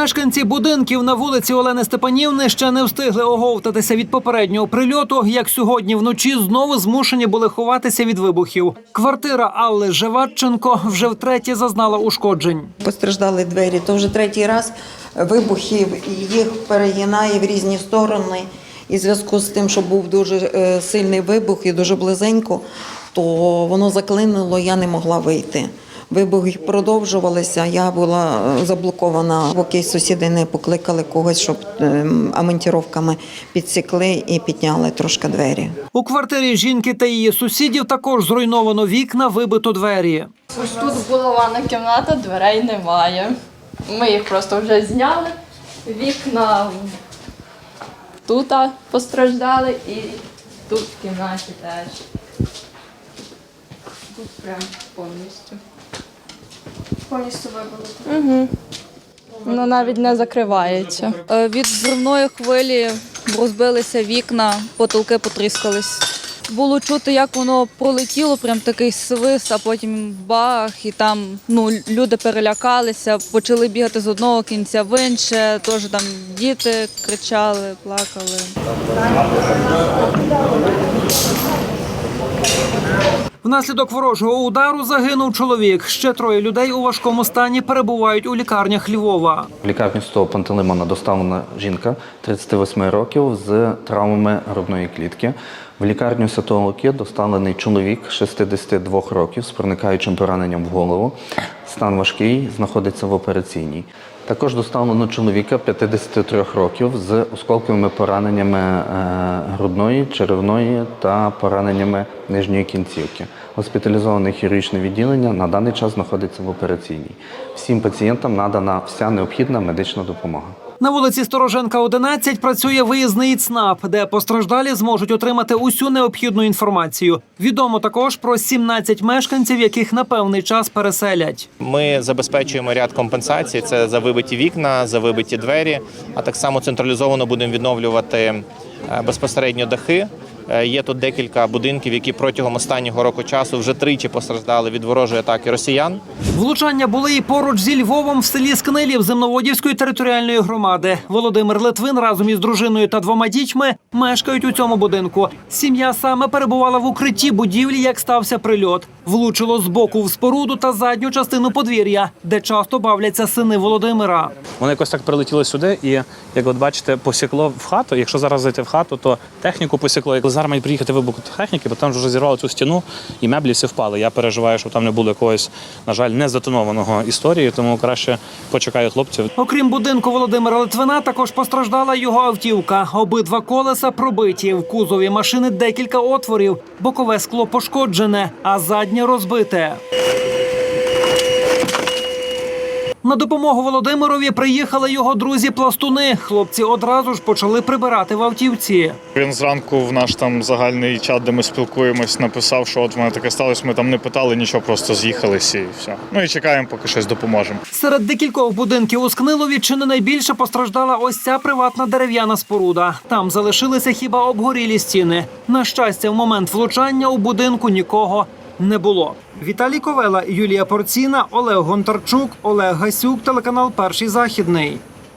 Мешканці будинків на вулиці Олени Степанівни ще не встигли оговтатися від попереднього прильоту. Як сьогодні вночі знову змушені були ховатися від вибухів. Квартира Алли Живатченко вже втретє зазнала ушкоджень. Постраждали двері. То вже третій раз вибухів їх перегинає в різні сторони. І в зв'язку з тим, що був дуже е, сильний вибух і дуже близенько, то воно заклинило, я не могла вийти. Вибухи продовжувалися, я була е, заблокована, поки сусіди не покликали когось, щоб ем, амонтіровками підсікли і підняли трошки двері. У квартирі жінки та її сусідів також зруйновано вікна, вибито двері. Ось тут була ванна кімната, дверей немає. Ми їх просто вже зняли. Вікна тут постраждали і тут в кімнаті теж. Тут прям повністю. Повністю вибили. Угу. Воно навіть не закривається. Е, Від взривної хвилі розбилися вікна, потолки потріскались. Було чути, як воно пролетіло, прям такий свист, а потім бах, і там ну, люди перелякалися, почали бігати з одного кінця в інше, теж там діти кричали, плакали. Внаслідок ворожого удару загинув чоловік. Ще троє людей у важкому стані перебувають у лікарнях Львова. В лікарню з того Пантелеймона доставлена жінка 38 років з травмами грудної клітки. В лікарню Святого Луки доставлений чоловік 62 років з проникаючим пораненням в голову. Стан важкий, знаходиться в операційній. Також доставлено чоловіка 53 років з осколковими пораненнями е, грудної, черевної та пораненнями нижньої кінцівки. Госпіталізоване хірургічне відділення на даний час знаходиться в операційній. Всім пацієнтам надана вся необхідна медична допомога. На вулиці Стороженка, 11 працює виїзний ЦНАП, де постраждалі зможуть отримати усю необхідну інформацію. Відомо також про 17 мешканців, яких на певний час переселять. Ми забезпечуємо ряд компенсацій. Це за вибиті вікна, за вибиті двері. А так само централізовано будемо відновлювати е, безпосередньо дахи. Е, Є тут декілька будинків, які протягом останнього року часу вже тричі постраждали від ворожої атаки росіян. Влучання були і поруч зі Львовом в селі Скнилів Земноводівської територіальної громади. Володимир Литвин разом із дружиною та двома дітьми мешкають у цьому будинку. Сім'я саме перебувала в укритті будівлі, як стався прильот. Влучило з боку в споруду та задню частину подвір'я, де часто бавляться сини Володимира. Воно якось так прилетіло сюди, і як от бачите, посікло в хату. Якщо зараз зайти в хату, то техніку посікло. Як зараз мають приїхати вибух техніки, бо там вже розірвало цю стіну і меблі всі впали. Я переживаю, щоб там не було якогось, на жаль, не затонованого історії, тому краще почекаю хлопців. Окрім будинку Володимира Литвина, також постраждала його автівка. Обидва колеса пробиті. В кузові машини декілька отворів. Бокове скло пошкоджене, а заднє розбите. На допомогу Володимирові приїхали його друзі-пластуни. Хлопці одразу ж почали прибирати в автівці. Він зранку в наш там загальний чат, де ми спілкуємось, написав, що от в мене таке сталося. Ми там не питали нічого, просто з'їхалися і все. Ну і чекаємо, поки щось допоможемо. Серед декількох будинків у Скнилові чи не найбільше постраждала ось ця приватна дерев'яна споруда. Там залишилися хіба обгорілі стіни. На щастя, в момент влучання у будинку нікого не було. Віталій Ковела, Юлія Порціна, Олег Гонтарчук, Олег Гасюк, телеканал Перший західний.